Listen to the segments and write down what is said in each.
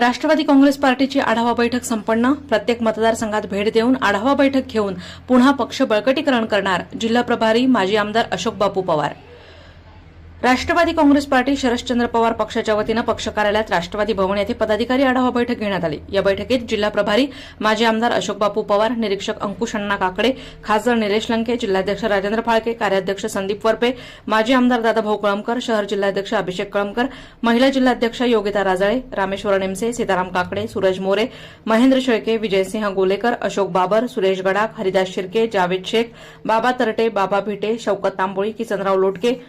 राष्ट्रवादी काँग्रेस पार्टीची आढावा बैठक संपन्न. प्रत्येक मतदारसंघात भेट देऊन आढावा बैठक घेऊन पुन्हा पक्ष बळकटीकरण करणार जिल्हा प्रभारी माजी आमदार अशोक बापू पवार. राष्ट्रवादी काँग्रेस पार्टी शरदचंद्र पवार पक्षाच्या वतीनं पक्ष कार्यालयात राष्ट्रवादी भवन येथे पदाधिकारी आढावा बैठक घेण्यात आली. या बैठकीत जिल्हा प्रभारी माजी आमदार अशोक बापू पवार निरीक्षक अंकुश अण्णा काकडे खासदार निलेश लंके जिल्हाध्यक्ष राजेंद्र फाळके कार्याध्यक्ष संदीप वरपे माजी आमदार दादाभाऊ कळमकर शहर जिल्हाध्यक्ष अभिषेक कळमकर महिला जिल्हाध्यक्ष योगिता राजाळे रामेश्वर नेमसे सीताराम काकडे सूरज मोरे महेंद्र शेळके विजयसिंह गोलेकर अशोक बाबर सुरेश गडाख हरिदास शिर्के जावेद शेख बाबा तरटे बाबा भिटे शौकत तांबोळी किसनराव लोटके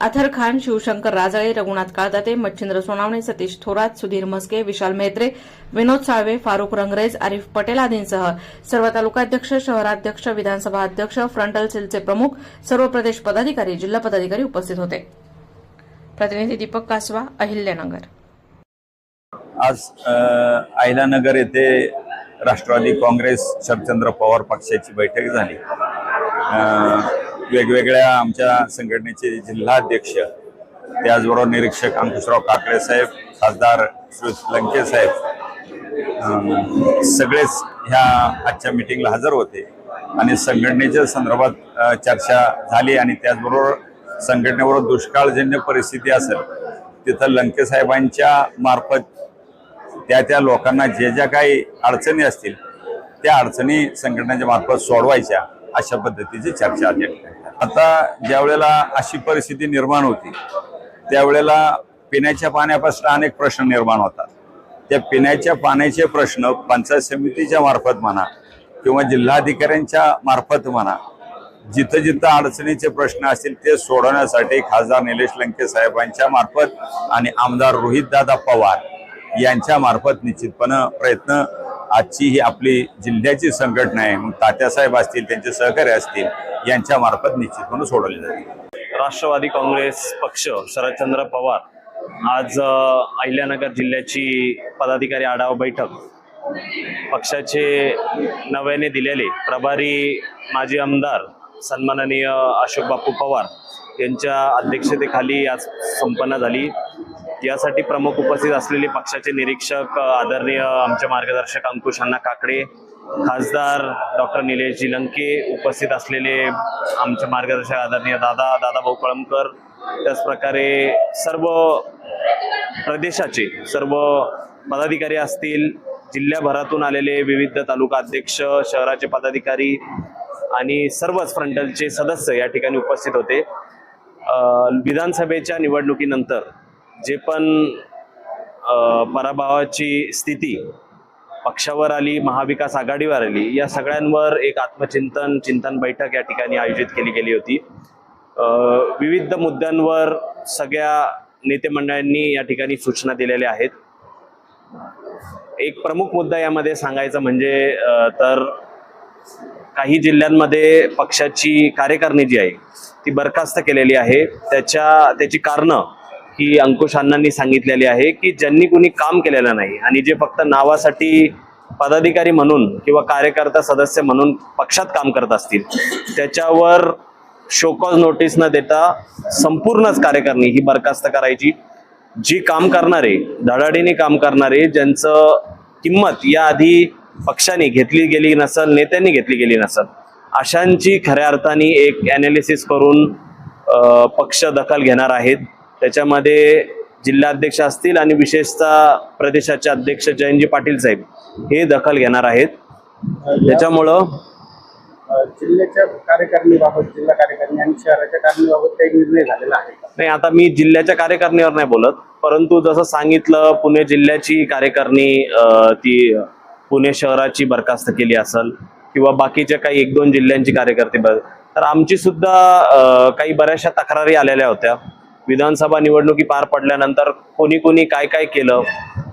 अथर खान शिवशंकर राजळे रघुनाथ काळदाते मच्छिंद्र सोनावणे सतीश थोरात सुधीर मस्के विशाल मेहत्रे विनोद साळवे फारुख रंगरेज आरिफ पटेल आदींसह सर्व तालुकाध्यक्ष शहराध्यक्ष विधानसभा अध्यक्ष फ्रंटल सेलचे प्रमुख सर्व प्रदेश पदाधिकारी जिल्हा पदाधिकारी उपस्थित होते. प्रतिनिधी दीपक कासवा अहिल्यानगर. आज अ, अहिलानगर येथे राष्ट्रवादी काँग्रेस शरदचंद्र पवार पक्षाची बैठक झाली. वेगवेगळ्या आमच्या संघटनेचे जिल्हाध्यक्ष त्याचबरोबर निरीक्षक अंकुशराव काकडे साहेब खासदार श्री लंके साहेब सगळेच ह्या आजच्या मिटिंगला हजर होते. आणि संघटनेच्या संदर्भात चर्चा झाली आणि त्याचबरोबर संघटनेबरोबर दुष्काळजन्य परिस्थिती असेल तिथं लंके साहेबांच्या मार्फत त्या त्या लोकांना जे ज्या काही अडचणी असतील त्या अडचणी संघटनेच्या मार्फत सोडवायच्या. अशा पद्धतीची चर्चा आता ज्या वेळेला अशी परिस्थिती निर्माण होती त्यावेळेला पिण्याच्या पाण्यापासून अनेक प्रश्न निर्माण होतात. त्या पिण्याच्या पाण्याचे प्रश्न पंचायत समितीच्या मार्फत म्हणा किंवा जिल्हाधिकाऱ्यांच्या मार्फत म्हणा जिथं जिथं अडचणीचे प्रश्न असतील ते सोडवण्यासाठी खासदार निलेश लंके साहेबांच्या मार्फत आणि आमदार रोहितदादा पवार यांच्या मार्फत निश्चितपणे प्रयत्न आजची ही आपली जिल्ह्याची संघटना आहे मग तात्यासाहेब असतील त्यांचे सहकारी असतील यांच्या मार्फत निश्चितपणे सोडवले जाते. राष्ट्रवादी काँग्रेस पक्ष शरदचंद्र पवार आज अहिल्यानगर जिल्ह्याची पदाधिकारी आढावा बैठक. पक्षाचे नव्याने दिलेले प्रभारी माजी आमदार सन्माननीय अशोक बापू पवार यांच्या अध्यक्षतेखाली आज संपन्न झाली. यासाठी प्रमुख उपस्थित असलेले पक्षाचे निरीक्षक आदरणीय आमचे मार्गदर्शक अंकुश अण्णा काकडे खासदार डॉक्टर निलेश लंके उपस्थित असलेले आमचे मार्गदर्शक आदरणीय दादा दादाभाऊ कळमकर. त्याचप्रकारे सर्व प्रदेशाचे सर्व पदाधिकारी असतील जिल्ह्याभरातून आलेले विविध तालुका अध्यक्ष शहराचे पदाधिकारी आणि सर्वच फ्रंटलचे सदस्य या ठिकाणी उपस्थित होते. विधानसभेच्या निवडणुकीनंतर जे पण पराभवाची स्थिती पक्षावर आली महाविकास आघाडीवर आली या सगळ्यांवर एक आत्मचिंतन चिंतन बैठक या ठिकाणी आयोजित केली गेली होती. विविध मुद्द्यांवर सगळ्या नेते मंडळांनी या ठिकाणी सूचना दिलेल्या आहेत. एक प्रमुख मुद्दा यामध्ये सांगायचा म्हणजे तर काही जिल्ह्यांमध्ये पक्षाची कार्यकारिणी जी आहे ती बरखास्त केलेली आहे. त्याच्या त्याची कारणं की अंकुश अण्णांनी सांगितलेली आहे की ज्यांनी कुणी काम केलेलं नाही आणि जे फक्त नावासाठी पदाधिकारी म्हणून किंवा कार्यकर्ता सदस्य म्हणून पक्षात काम करत असतील त्याच्यावर शोकॉज नोटीस न देता संपूर्णच कार्यकारणी ही बरखास्त करायची. जी काम करणारे धडाडीने काम करणारे ज्यांचं किंमत याआधी पक्षाने घेतली गेली नसल नेत्यांनी घेतली गेली नसल अशांची खऱ्या अर्थाने एक ॲनालिसिस करून पक्ष दखल घेणार आहेत. त्याच्यामध्ये जिल्हाध्यक्ष असतील आणि विशेषतः प्रदेशाचे अध्यक्ष जयंतजी पाटील साहेब हे दखल घेणार आहेत. त्याच्यामुळं जिल्ह्याच्या कार्यकारिणीबाबत जिल्हा कार्यकारिणी आणि शहराच्या कारणीबाबत काही निर्णय झालेला आहे नाही आता मी जिल्ह्याच्या कार्यकारिणीवर नाही बोलत परंतु जसं सांगितलं पुणे जिल्ह्याची कार्यकारिणी ती पुणे शहराची बरखास्त केली असेल किंवा बाकीच्या काही एक दोन जिल्ह्यांची कार्यकर्ते तर आमची सुद्धा काही बऱ्याचशा तक्रारी आलेल्या होत्या. विधानसभा निवडणुकी पार पडल्यानंतर कोणी कोणी काय काय केलं?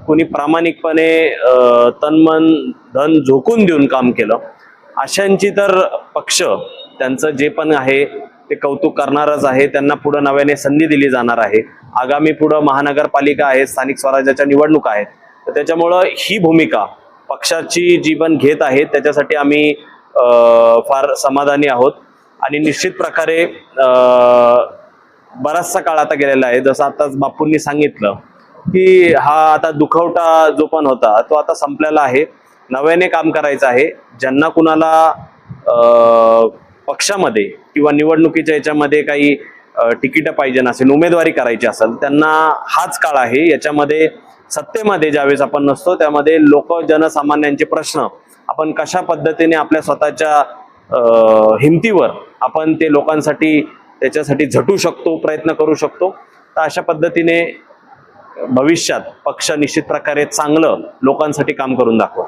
कोणी प्रामाणिकपणे तनमन धन झोकून देऊन काम केलं. अशांची तर पक्ष त्यांचं जे पण आहे ते कौतुक करणारच आहे. त्यांना पुढं नव्याने संधी दिली जाणार आहे. आगामी पुढं महानगरपालिका आहे स्थानिक स्वराज्याच्या निवडणुका आहेत. तर त्याच्यामुळं ही भूमिका पक्षाची जी पण घेत आहे. त्याच्यासाठी आम्ही फार समाधानी आहोत. आणि निश्चित प्रकारे बराचसा काळ आता गेलेला आहे. जसं आताच बापूंनी सांगितलं की हा आता दुखवटा जो पण होता तो आता संपलेला आहे. नव्याने काम करायचं आहे. ज्यांना कुणाला पक्षामध्ये किंवा निवडणुकीच्या याच्यामध्ये काही तिकीटं पाहिजे नसेल उमेदवारी करायची असेल त्यांना हाच काळ आहे. याच्यामध्ये सत्तेमध्ये ज्यावेळेस आपण नसतो त्यामध्ये लोक जनसामान्यांचे प्रश्न आपण कशा पद्धतीने आपल्या स्वतःच्या हिमतीवर आपण ते लोकांसाठी त्याच्यासाठी झटू शकतो प्रयत्न करू शकतो. तर अशा पद्धतीने भविष्यात पक्ष निश्चित प्रकारे चांगलं लोकांसाठी काम करून दाखवा.